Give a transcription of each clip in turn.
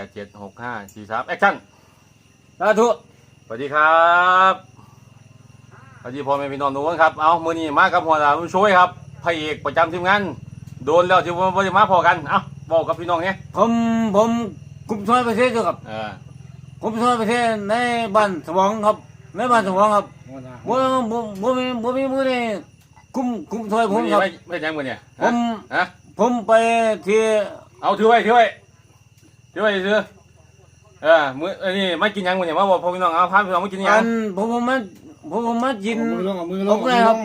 ก้าแปดเจ็ดหกห้าสี่สามแอคชั่นสาธุสวัสดีครับสวัสดีพ่อแม่พี่น้องทุกคนครับ เอามือนี้มากับหัวหน้าผู้ช่วยครับพระเอกประจำทีมงาน โดนแล้วที่ว่าไม่ได้มาพอกัน เอาบอกกับพี่น้องเนี่ยผมผมคุมช่วยประเทศอยู่ครับเออคุมช่วยประเทศในบ้านสมองครับ ในบ้านสมองครับหัวหน้าบ่บ่บ่มีบ่มีมือนี่คุมคุมช่วยผมืมอนี้ครับไม่ไม่ยังมือเนี่ยผมฮะผมไปที่เอาถือไว้ถือไว้ ถือไว้ถือเออมือเอันนี้ไม่กินยังมือเนี่ยมาบอกพ่อพี่น้องเอาพาพี่น้องมากินยัอังนผมผมมาผมผมมากิน เอามือลงเอามือลงเอาไงครับ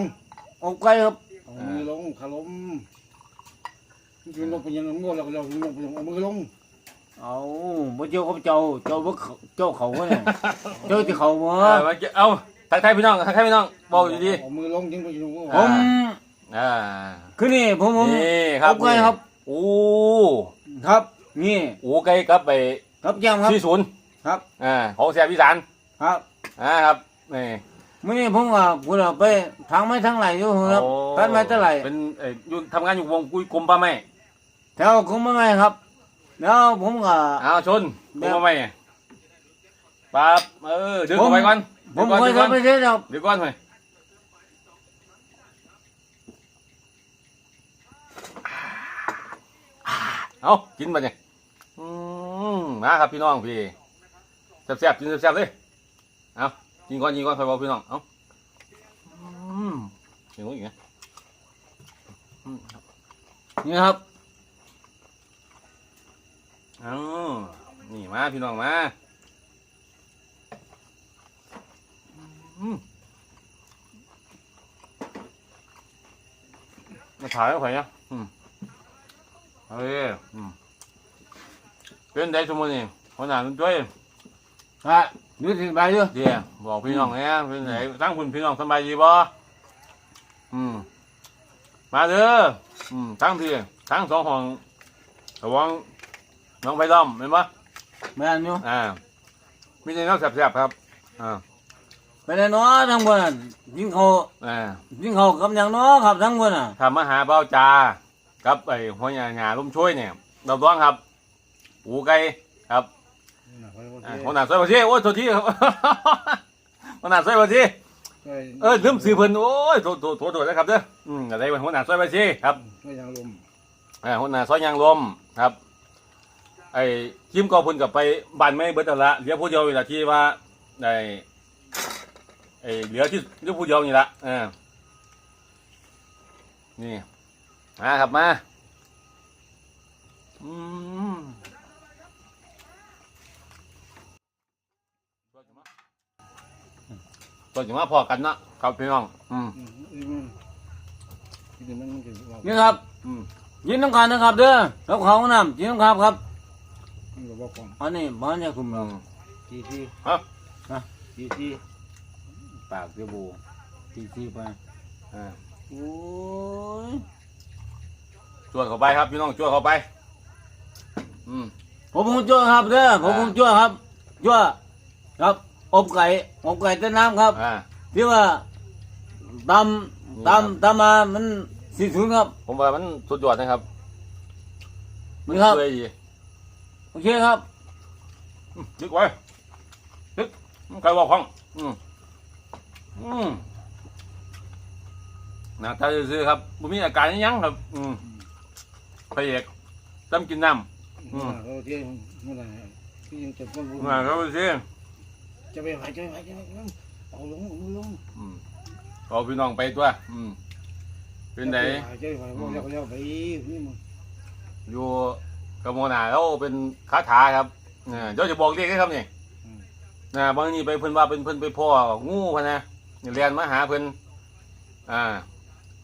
อกไก่ครับเอามือลงขาล้มยืนลงไปยืนลงงอเราเรายืนลงไปเอามือลงเอาบ่เจ้ากับเจ้าเจ้าบ่เขาเจ้าเขาเนี่ยเจ้าที่เขาบ่เออมากินเอาทักทายพี่น้องทักทายพี่น้องบอกอยู่ดีเอามือลงยืนไปยืนลงผมอ่าคือนี่ผมผมนี่ครับอกไก่ครับ โอ้ครับ นี่โหไก่กับไปครับยำครับ ที่ศูนย์ครับ อ่าของแสบอีสานครับอ่าครับนี่มื่อนี้ผมว่าพูดไปทางไม่ทางไหลอยู่ครับโอ้ตัดไม้เท่าไหร่เป็นเอ่ออยู่ทำงานอยู่วงกุยกรมป่าไม้แถวคงไม่ไม่ครับ แล้วผมก็ อ้าวชนกแบรบมป่าไม้ปั๊บเออดึงเข้าไปก่อนผดึมงก่อนเคยดึงก่อนทำไปเรื่อยครับดึงก่อนไปเอากินมาเนี่ย อืมมาครับพี่น้องพี่แซ่บๆกินแซ่บๆเลยเอากินก่อนกินก่อนคอยบอกพี่น้องเอาอืมกินก่อนอีกนะนี่ครับเอานี่มาพี่น้องมาอืมมาถ่ายแล้วไผเนี่ยอืมเฮ้ยอืม เป็นได้สมมุตินี่หัวหน้าคุณช่วยครับดูสิบายอยู่เดี๋ยวบอกพี่น้องเนี่ยเป็นไหนตั้งคุณพี่น้องสบายดีบ่อืมมาเด้ออืมตั้งทีตั้งสองห้องระวังน้องไปด้อมเห็นปะแม่นอยู่อ่ามีแต่น้องแสบๆครับอ่าไปไหนเนาะทั้งบนน่ะยิงเขาอ่ายิงเขากับอย่างเนาะครับทั้งบนน่ะทำมาหาเบ้าจากับไอ้หัวหน้าหาลุ่มช่วยเนี่ยเราต้องครับ หูไก่ครับอ่าหัวหน้าซอยบะชีโอ้ยโทษทีครับ หัวหน้าซอยบะชีเออลืมสื่อเพิ่นโอ้ยโทษโทษโทษโทษนะครับเด้ออืมอะไรเป็นหัวหน้าซอยบะชีครับไม่ยังลมอ่าหัวหน้าซอยยางลมครับ ไอ้ทีมกอพุ่นกับไปบ้านไม่เบิดแล้วละเหลือผู้เดียวเวลาที่ว่าไอ้ไอ้เหลือที่เหลือผู้เดียวนี่ละอ่านี่มาครับมาอืม ตัวจะมาพอกันเนาะครับพี่น้อง อืม นี่ครับ อืมยินน้ำกันนะครับ เด้อแล้วเขาน้ำยินน้ำครับครับ อันนี้บ้านเนี่ยคุณอืมทีทีฮะทีทีปากเดียวบูทีทีไปอ่าโอ้ยจวดเข้าไปครับพี่น้องจวดเข้าไป อืมผมคงจ้วครับเด้อผมคงจ้วครับจ้วครับ อบไก่อบไก่ต้นน้ำครับอ่า ที่ว่าตำตำตำมามันสี่ศูนย์ครับผมว่ามันสุดยอดนะครับนี่ครับเปื่อยดีโอเคครับอืมดึกไว้ดึกใครบอกของอืมอืมหน้าตาซื่อๆครับบ่มีอาการอิหยังครับ อืมพระเอกต้มกินน้เราเที่ยงเมื่อไหร่ที่ยังจะพูดำมาครับซื่อ จะไปไหวจะไปไหวจะไปเอาลงเอามือลงอืมเอาพี่น้องไปตัว อืมเป็นไดจะไปไหวแล้วแล้วไปนี่มึงอยู่กับโมนาแล้วเป็นคาถาครับเนี่ยเดี๋ยวจะบอกเรียกได้ครับนี่นะบางทีไปเพิ่นว่าเป็นเพิ่นไปพ่องูพะนะเรียนมาหาเพิ่นอ่า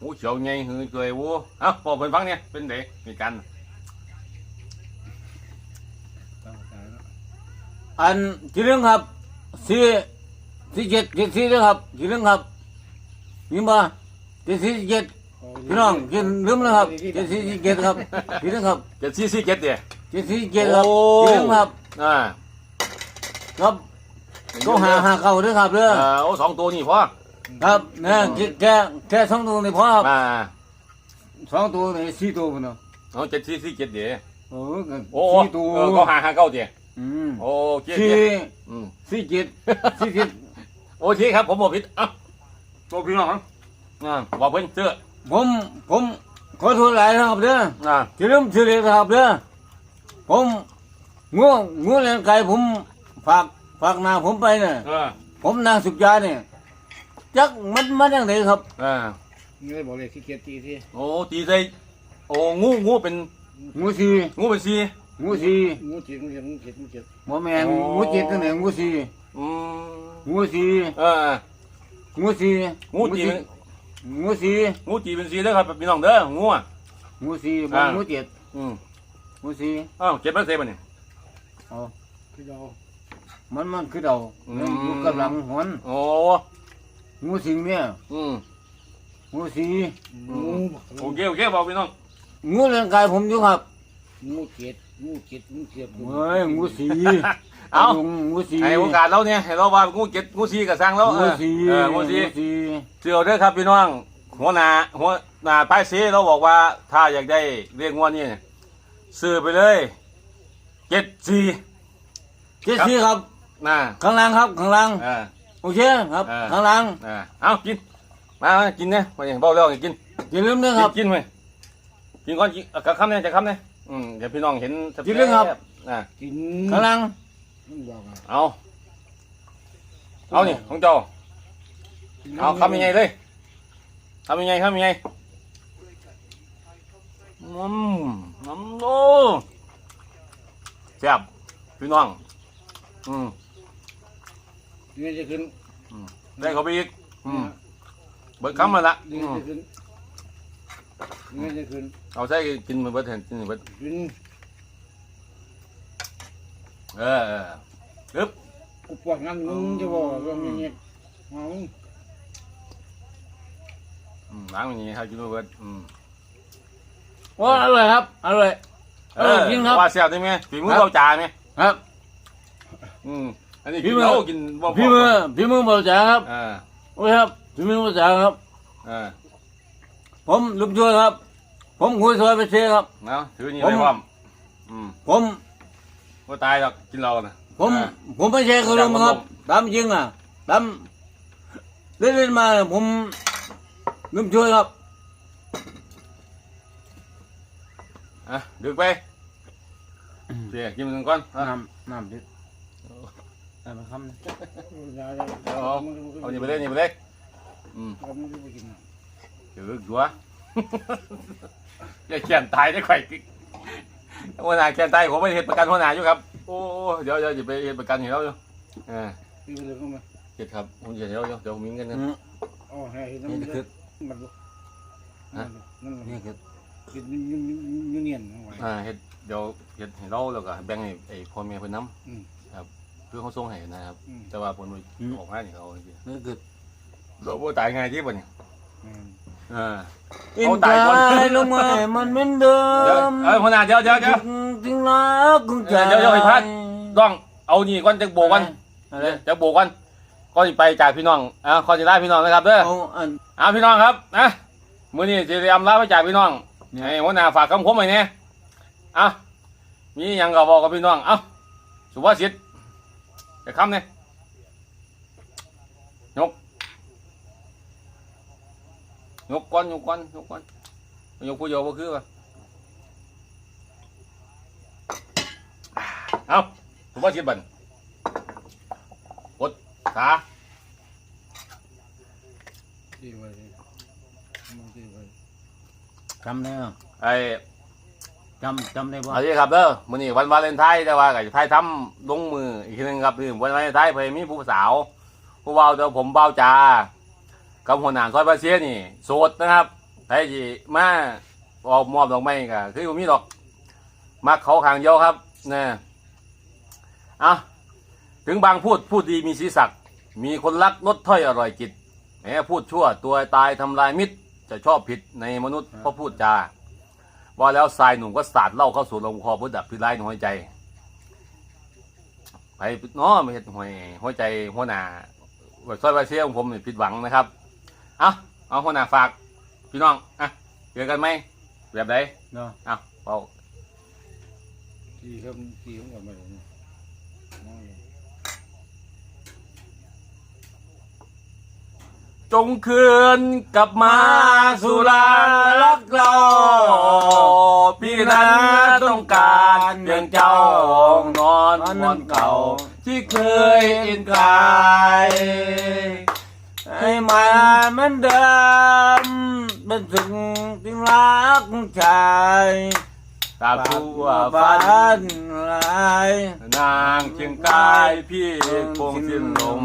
งูเขียวไงหือเกยวูเอ้าบอกเพิ่นฟังเนี่ยเป็นไดมีกัน อันกี่เรื่องครับ สี่สี่เจ็ดเจ็ดสี่เรื่องครับกี่เรื่องครับยิงมาเจ็ดสี่เจ็ดพี่น้องกินลืมแล้วครับเจ็ดสี่เจ็ดครับกี่เรื่องครับเจ็ดสี่สี่เจ็ดเดียเจ็ดสี่เจ็ดครับโอ้กี่เรื่องครับอ่าครับก็หาหาเก่าด้วยครับเด้ออ่าโอ้สองตัวนี่พอครับเนี่ยแค่แค่สองตัวนี่พอครับอ่าสองตัวนี่สี่ตัวพุ่นเนาะเอาเจ็ดสี่สี่เจ็ดเดียอืเออก็โอ้สี่ตัวเออเขาหาหาเก้าเดีย อืมโอ้เจ๊สี่เจ๊อืมสี่เจ็ดสี่เจ็ดโอเคครับ ผมบอกผิดอะตัวพี่น้องครับอ่าบอกเพิ่นเสื้อผมผมขอโทษหลายนะครับเด้ออ่าที่ลืมชื่อเลยนะครับเด้อผมงูงูเลี้ยงไก่ผมฝากฝากนาผมไปเนี่ยเออผมนางสุกยาเนี่ยจักมันมาอย่างไรครับ อ่านี่เลยบอกเลยขี้เกียจตีที่โอ้ตีใส่โอ้งูงูเป็นงูสีงูเป็นสี งูสีงูเจ็ดงูเจ็ดงูเจ็ดงูเจ็ดหมอแมนงูจิตตั้งแต่งูสีอืมงูสีเออ งูสีงูจีเป็น งูสีงูจีเป็นสีเด้อครับพี่น้องเด้องูอะ งูสีบอ่า งูเจ็ดอืมงูสีอ้าวเจ็บแล้วเสียบ่เนี่ย เอาคือเรามันมันคือเราอืมมันอยู่กับหลังหอนโอ้งูสิงเนี่ยอืมงูสีงูโอเคโอเคบอกพี่น้องงูเลี้ยงไก่ผมอยู่ครับงูเจ็ด งูเจ็ดงูเจ็ดเฮ้ยงูสีเอางูสีให้โอกาสเราเนี่ยให้เราว่างูเจ็ดงูสีกับสร้างแล้วเองูอสีเอองูสีงูสีเสือเด้อครับพี่น้องหัวหน้าหัวหน้าป้ายสีเราบอกว่า ถ้าอยากได้เรียกงวดนี่ซื้อไปเลยเจ็ดสี่เจ็ดสีครับน่ะข้างล่างครับข้างล่างเออโอเคครับอ่าข้างล่างอ่าเอากินมามากินเนี่ยมาอย่างเบาเรื่องกินอย่าลืมนะคกิรันบกินไปกินก่อนกินเอากับคำเนี่ยจะคำเนี่ย อืมเดี๋ยวพี่น้องเห็นแซ่ๆกินเรื่องครับ อ่ากินข้างล่างมันบอกอะเอาเอานี่ของเจ้าเอาคำยังไงเลยคำยังไงคำยังไงอืมน้ำโอ้แซ่บพี่น้อง อืมนี่จะขึ้นได้เขาไปอีกอืมเบิดคำมาละนี่อืมจะขึ้น นี่จะขึ้นเอาใส่กินมันเบิดเห็นกินมันเบิดขึ้นเออเออปึ๊บกูปวดงั้นมึงจะบอกว่ามึงเนี่ยเอาอืมล้างอย่างนี้ครับกินมันเบิดอืมโอ้อร่อยครับอร่อยอร่อยจริงครับว่าแซ่บได้ไหมฝีมือครับเราจ่าไหมครับอืมอันนี้ฝีกินมือเรากินบ่พี่มือพี่มือบอกจ๋าครับอ่าโอ้ยครับพี่มือบอกจ๋าครับอ่า ผมลุงช่วยครับ ผมคุยซอยไปเชครับ เนาะถือนี่ผมไว้พร้อมอืมผม ว่าตายหรอกกินเรานะผมอ่า ผมไม่ใช่คนลมครับผมตามจริงอะตามเล่นๆมาผมลุงช่วยครับ อะดึกไปเดี๋ยวกินมันก่อนอะ น้ำน้ำดิได้ไหมครับอย่าอย่าเอาเอานี่ไปเลยนี่ไปเลยอืมเอามึงไปกินนะ ถือหัว อย่าเขียนตายได้ไข่กิ๊กหัวหน้าเขียนตายผมไม่เห็นประกันหัวหน้าอยู่ครับ โอ้เดี๋ยวเดี๋ยวจะไปเห็นประกันให้เราอยู่อ่าพี่ไปเลยเข้ามาเจ็ดครับผมจะเดี๋ยวเดี๋ยวเดี๋ยวผมมีเงินนะอืมอ๋อให้เห็นน้ำนี่มันคือมันนั่นนี่คือกินยุ่งยุ่งเงียนเอาไว้อ่าเฮ็ดเดี๋ยวเฮ็ดให้เราแล้วก็แบ่งให้ไอ้พ่อแม่เพิ่นนํอืมครับเพื่อเขาส่งให้นะครับอืมแต่ว่าผลมันออกมานี่เขาจริงนี่คือๆเราบ่ตายง่ายที่บ่เนี่ย อืมอ่า อินเอาตายก่อนใจลงมาให้มันเหมือนเดิเดี๋ยวมเอ้ยหัวหน้าเดี๋ยวเดี๋ยวเดี๋ยวจริงนะกุญแจเดี๋ยวเดี๋ยวไอ้พัด ต้องเอานี่ก่อนจักโบกก่อนอะไรจักโบกก่อนก่อนสิไปจากพี่น้องอ่าขอสิลาพี่น้องนะครับเด้อ เอาอัน เอาพี่น้องครับนะมื้อนี้สิได้อำลาไปจากพี่น้องให้หัวหน้าฝากคำคมไว้แน่อะมีหยังก็บอกกับพี่น้องเอ้าสุภาษิตจะคำเนี่ยยก ยกก้อนยกก้อนยกก้อนยกผู้เดียวบ่คือป่ะเอาสุภาษิตบันกดขาดีไว้เลยมึงดีไว้จำได้ไหมไอ้จำจำได้ปะเอาสิครับเด้อมื้อนี้วันวาเลนไทน์แต่ว่าก็จะไทยทำลงมืออีกทีนึงครับคือวันวาเลนไทน์เพิ่นมีผู้สาว ผู้เบาเดี๋ยวผมเบาจา กับหัวหน้าซอยบาเซียนี่ โสดนะครับใครสิมาออกมอบดอกไม้ก็คือบ่มีดอกมักเขาขางเดียวครับนะอะถึงบางพูดพูดดีมีศีสักดิ์มีคนรักลดถ้อยอร่อยจิตแหมพูดชั่วตัวตายทำลายมิตร จะชอบผิดในมนุษย์เพราะพูดจาว่าแล้วทรายหนุ่มก็สาดเหล่าเข้าสู่ลงคอเพื่อดับพิษร้ายในหัวใจไปเนาะไม่เห็นหัวหัวใจหัวหน้าซอยบาเซียของผมนี่ผิดหวังนะครับ เอาเอาหัวหน้าฝาก พี่น้องอะเจอกันไหมแบบไหนเนาะเอาเอาตีครับตีของกันไปเลยนั่งเลยจงคืนกลับมาสุรารักเราพี่นั้นต้องการเพียงเจ้านอนวันเก่า ที่เคยเอ็นกาย ให้มันเหมือนเดิมเป็นสิ่งที่รักชายตาทั่วฟ้ฝันลายนางเชียงกายพี่คงสิ้นลม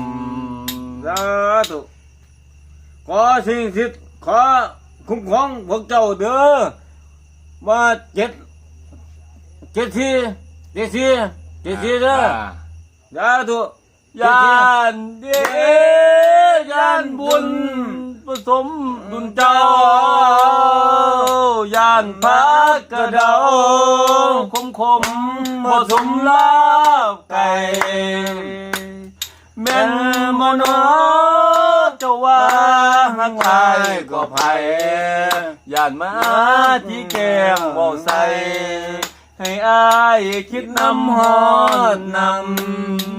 สาธุขอสิ่งสิทธิ์ขอคุ้มครองพวกเจ้าเด้อมาเจ็ดเจ็ดทีเจ็ดทีเจ็ดทีเด้อสาธุ ยานเดยานบุญผสมดุลเจ้ายานพักกระเดาคมคมผสมลาบไก่แม่นมโนจ้าว่าหักอายก็ไผยานมาที่แก้มบ่ใส่ให้อายคิดนำฮอดนำ